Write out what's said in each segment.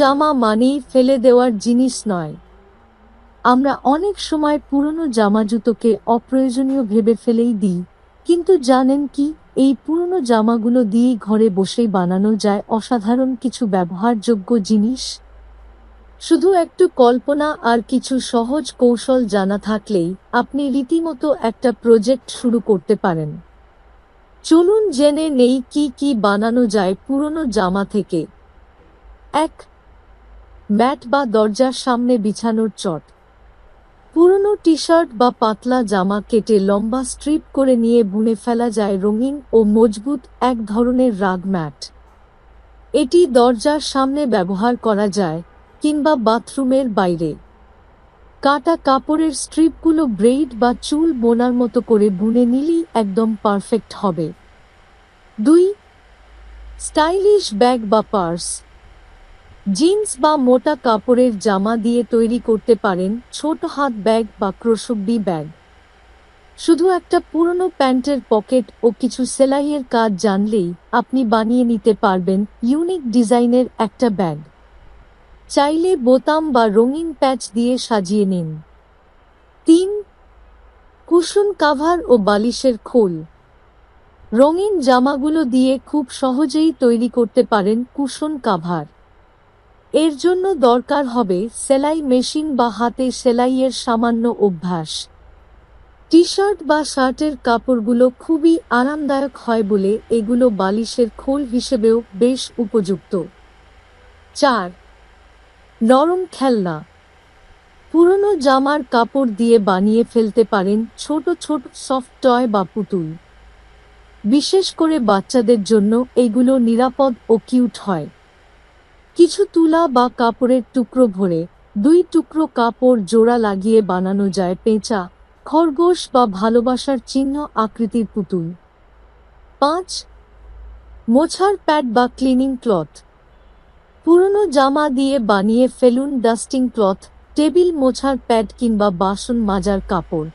জামা মানেই ফেলে দেওয়ার জিনিস নয়। আমরা অনেক সময় পুরনো জামা জুতোকে অপ্রয়োজনীয় ভেবে ফেলেই দিই, কিন্তু জানেন কি, এই পুরনো জামাগুলো দিয়ে ঘরে বসেই বানানো যায় অসাধারণ কিছু ব্যবহারযোগ্য জিনিস। শুধু একটু কল্পনা আর কিছু সহজ কৌশল জানা থাকলেই আপনি রীতিমতো একটা প্রজেক্ট শুরু করতে পারেন। চলুন জেনে নেই কি কি বানানো যায় পুরনো জামা থেকে। এক ম্যাট বা দরজার সামনে বিছানোর চট। পুরনো টি শার্ট বা পাতলা জামা কেটে লম্বা স্ট্রিপ করে নিয়ে বুনে ফেলা যায় রঙিন ও মজবুত এক ধরনের রাগ ম্যাট। এটি দরজার সামনে ব্যবহার করা যায় কিংবা বাথরুমের বাইরে। কাটা কাপড়ের স্ট্রিপগুলো ব্রেইড বা চুল বোনার মতো করে বুনে নিলেই একদম পারফেক্ট হবে। দুই, স্টাইলিশ ব্যাগ বা পার্স। জিন্স বা মোটা কাপড়ের জামা দিয়ে তৈরি করতে পারেন ছোট হাত ব্যাগ বা ক্রোশব্বি ব্যাগ। শুধু একটা পুরনো প্যান্টের পকেট ও কিছু সেলাইয়ের কাজ জানলেই আপনি বানিয়ে নিতে পারবেন ইউনিক ডিজাইনের একটা ব্যাগ। চাইলে বোতাম বা রঙিন প্যাচ দিয়ে সাজিয়ে নিন। তিন, কুশন কাভার ও বালিশের খোল। রঙিন জামাগুলো দিয়ে খুব সহজেই তৈরি করতে পারেন কুশন কাভার। এর জন্য দরকার হবে সেলাই মেশিন বা হাতে সেলাইয়ের সামান্য অভ্যাস। টি শার্ট বা শার্টের কাপড়গুলো খুবই আরামদায়ক হয় বলে এগুলো বালিশের খোল হিসেবেও বেশ উপযুক্ত। চার, নরম খেলনা। পুরনো জামার কাপড় দিয়ে বানিয়ে ফেলতে পারেন ছোট ছোট সফট টয় বা পুতুল। বিশেষ করে বাচ্চাদের জন্য এগুলো নিরাপদ ও কিউট হয়। কিছু তুলা বা কাপড়ের টুকরো ভরে, দুই টুকরো কাপড় জোড়া লাগিয়ে বানানো যায় পেঁচা, খরগোশ বা ভালোবাসার চিহ্ন আকৃতির পুতুল। পাঁচ, মোছার প্যাড বা ক্লিনিং ক্লথ। পুরনো জামা দিয়ে বানিয়ে ফেলুন ডাস্টিং ক্লথ, টেবিল মোছার প্যাড কিংবা বাসন মাজার কাপড়।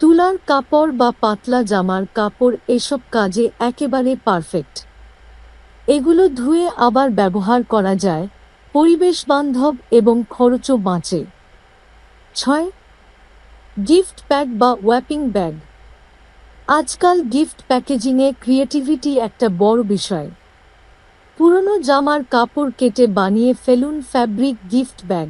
তুলার কাপড় বা পাতলা জামার কাপড় এসব কাজে একেবারে পারফেক্ট। এগুলো ধুয়ে আবার ব্যবহার করা যায় পরিবেশ বান্ধব এবং খরচও বাঁচে। ছয়, গিফট প্যাক বা ওয়াপিং ব্যাগ। আজকাল গিফট প্যাকেজিংয়ে ক্রিয়েটিভিটি একটা বড় বিষয়। পুরনো জামার কাপড় কেটে বানিয়ে ফেলুন ফ্যাব্রিক গিফট ব্যাগ।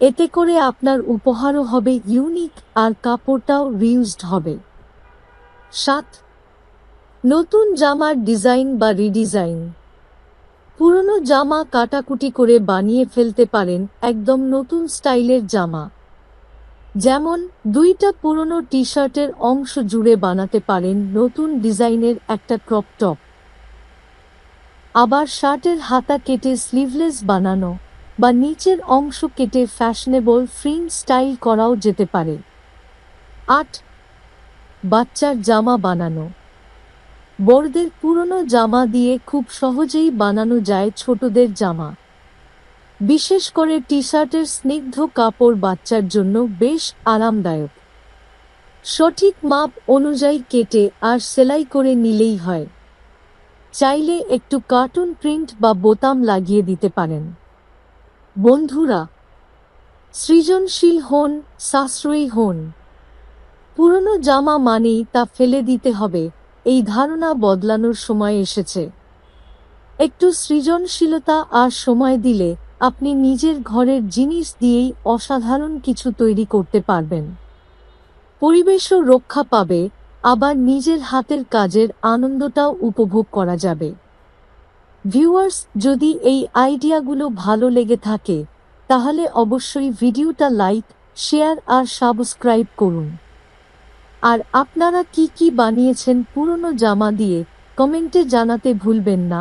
এতে করে আপনার উপহারও হবে ইউনিক আর কাপড়টাও রিউজড হবে। সাত নতুন জামার ডিজাইন বা রিডিজাইন। পুরনো জামা কাটাকুটি করে বানিয়ে ফেলতে পারেন একদম নতুন স্টাইলের জামা। যেমন, দুইটা পুরনো টি শার্টের অংশ জুড়ে বানাতে পারেন নতুন ডিজাইনের একটা ক্রপ টপ। আবার শার্টের হাতা কেটে স্লিভলেস বানানো বা নিচের অংশ কেটে ফ্যাশনেবল ফ্রিন স্টাইল করাও যেতে পারে। আট, বাচ্চার জামা বানানো। বড়দের পুরনো জামা দিয়ে খুব সহজেই বানানো যায় ছোটদের জামা। বিশেষ করে টি শার্টের স্নিগ্ধ কাপড় বাচ্চার জন্য বেশ আরামদায়ক। সঠিক মাপ অনুযায়ী কেটে আর সেলাই করে নিলেই হয়। চাইলে একটু কার্টুন প্রিন্ট বা বোতাম লাগিয়ে দিতে পারেন। বন্ধুরা, সৃজনশীল হন, সাশ্রয়ী হন। পুরনো জামা মানেই তা ফেলে দিতে হবে। ধারণা বদলানোর সময় এসেছে। একটু সৃজনশীলতা আর সময় দিলে আপনি নিজের ঘরের জিনিস দিয়েই অসাধারণ কিছু তৈরি করতে পারবেন। পরিবেশও রক্ষা পাবে, আবার নিজের হাতের কাজের আনন্দটাও উপভোগ করা যাবে। ভিউয়ার্স, যদি এই আইডিয়াগুলো ভালো লেগে থাকে, তাহলে অবশ্যই ভিডিওটা লাইক, শেয়ার আর সাবস্ক্রাইব করুন। আর আপনারা কি কি বানিয়েছেন পুরনো জামা দিয়ে কমেন্টে জানাতে ভুলবেন না।